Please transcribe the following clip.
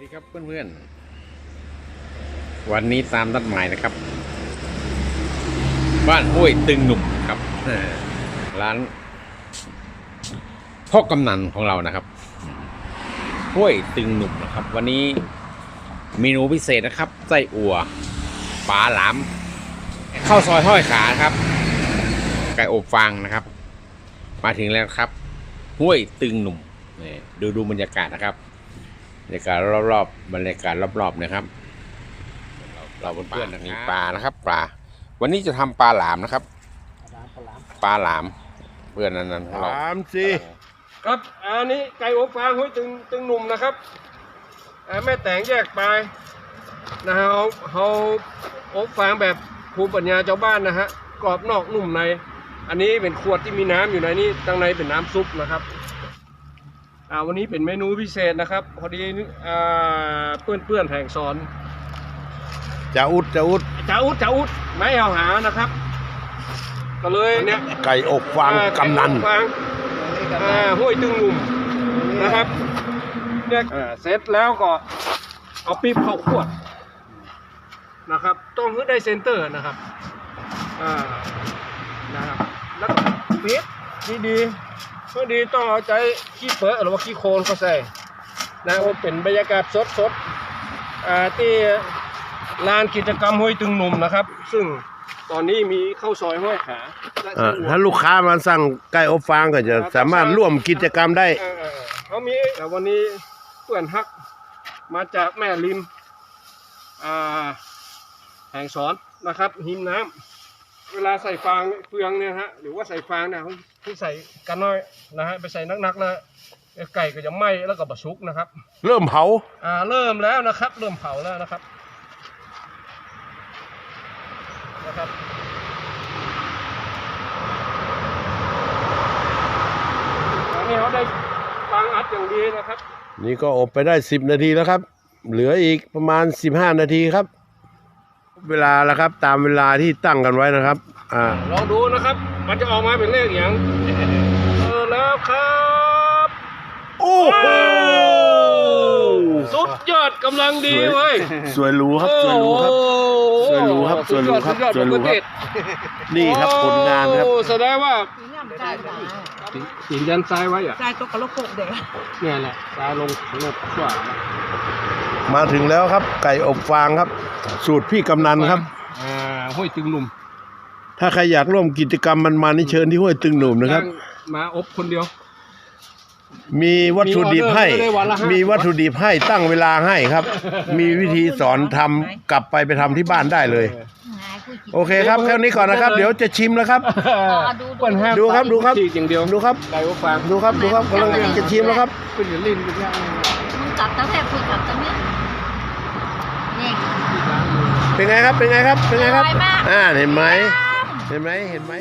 ดีครับเพื่อนๆ วันนี้ตามนัดหมายนะครับ บ้านห้วยตึงหนุ่มครับร้านพ่อกำนันของเรานะครับห้วยตึงหนุ่มนะครับ วันนี้เมนูพิเศษนะครับไส้อั่วปลาหลามข้าวซอยห้อยขาครับ ไก่อบฟางนะครับ มาถึงแล้วครับห้วยตึงหนุ่มนี่ดูดูบรรยากาศนะครับ รรยากาศรอบๆบรรยากาศรอบๆนะครับ เราเพื่อนๆมีปลานะครับ ปลา วันนี้จะทำปลาหลามนะครับ ปลาหลาม เพื่อนนั้นนั้นของเราสามสี่ครับอันนี้ไก่อบฟางห้วยตึงตึงหนุ่มนะครับอ่าแม่แต่งแยกไปนะฮะเขาเขาอบฟางแบบภูมิปัญญาชาวบ้านนะฮะกรอบนอกนุ่มใน อันนี้เป็นขวดที่มีน้ำอยู่ในนี้ข้างในเป็นน้ำซุปนะครับ อ่าวันนี้เป็นเมนูพิเศษนะครับ พอดีอ่าเพื่อนเพื่อนๆแห่งสอนจะอุดจะอุดจ้าอุดจ้าอุดไม่เอาหานะครับ ก็เลยเนี่ยไก่อกฟางอ่กำนันไก่อบฟางอ่าห้วยตึงหนุ่มนะครับเนี่ยอ่าเสร็จแล้วก็เอาปี๊บเข้าขวดนะครับ ต้องให้ได้เซนเตอร์นะครับอ่านะครับแล้วก็ปิดดีๆ เพื่อดีต้องเอาใจขี้เปอะหรือว่าขี้โคลนเขาใส่นะว่าเป็นบรรยากาศสดๆอ่าที่ลานกิจกรรมห้วยตึงหนุ่มนะครับ ซึ่งตอนนี้มีข้าวซอยห้อยขาและอ่าไส้อั่วถ้าลูกค้ามาสั่งไก่อบฟางก็จะสามารถร่วมกิจกรรมได้เออเออเออเขามีแต่วันนี้เพื่อนฮักมาจากแม่ริมอ่าแห่งสอนนะครับหิมน้ำเวลาใส่ฟางเฟืองเนี่ยฮะหรือว่าใส่ฟางเนี่ยเขา ที่ใส่กันน้อยนะฮะไปใส่นักๆแล้วไก่ก็จะไหม้แล้วก็บะชุกนะครับ เริ่มเผาอ่าเริ่มแล้วนะครับ เริ่มเผาแล้วนะครับนะครับอันนี้เขาได้ฟางอัดอย่างดีนะครับ นี่ก็อบไปได้สิบนาทีแล้วครับ เหลืออีกประมาณสิบห้านาทีครับ เวลาแล้วครับ ตามเวลาที่ตั้งกันไว้นะครับ อ่า ลองดูนะครับ มันจะออกมาเป็นเลขอย่างเออแล้วครับโอ้โหสุดยอดกำลังดีเว้ยสวยหรูครับสวยหรูครับ สวยหรูครับสวยหรูครับสุดยอดสวยหรูครับปกตินี่ครับผลงานครับ โอ้แสดงว่าสีน้ำใจหวานหินยันทรายไว้อะใจตกกระโหลกโปกเด็กเนี่ยแหละทรายลงลงขวา มาถึงแล้วครับ ไก่อบฟางครับ สูตรพี่กำนันครับ อ่าห้วยตึงหนุ่มถ้าใครอยากร่วมกิจกรรมมันมานี่เชิญที่ห้วยตึงหนุ่มนะครับจ้างมาอบคนเดียว มีวัตถุดิบให้ มีออเดอร์ไม่ได้วันละห้ามีมีวัตถุดิบให้ตั้งเวลาให้ครับ มีวิธีสอนทำกลับไปไปทำที่บ้านได้เลยโอเคครับแค่นี้ก่อนนะครับ เดี๋ยวจะชิมแล้วครับ ดูเปิ้นห้ามดูครับดูครับ ฉีกอย่างเดียวดูครับ ไก่อบฟางดูครับดูครับกำลังจะชิมแล้วครับ เป็นอย่างลิ้นเป็นอย่าง มึงกลับตั้งแต่คุยกลับตั้งเนี้ยนี่ เป็นไงครับเป็นไงครับเป็นไงครับอร่อยมากอ่าเห็นไหมเห็นไหมเห็นไหม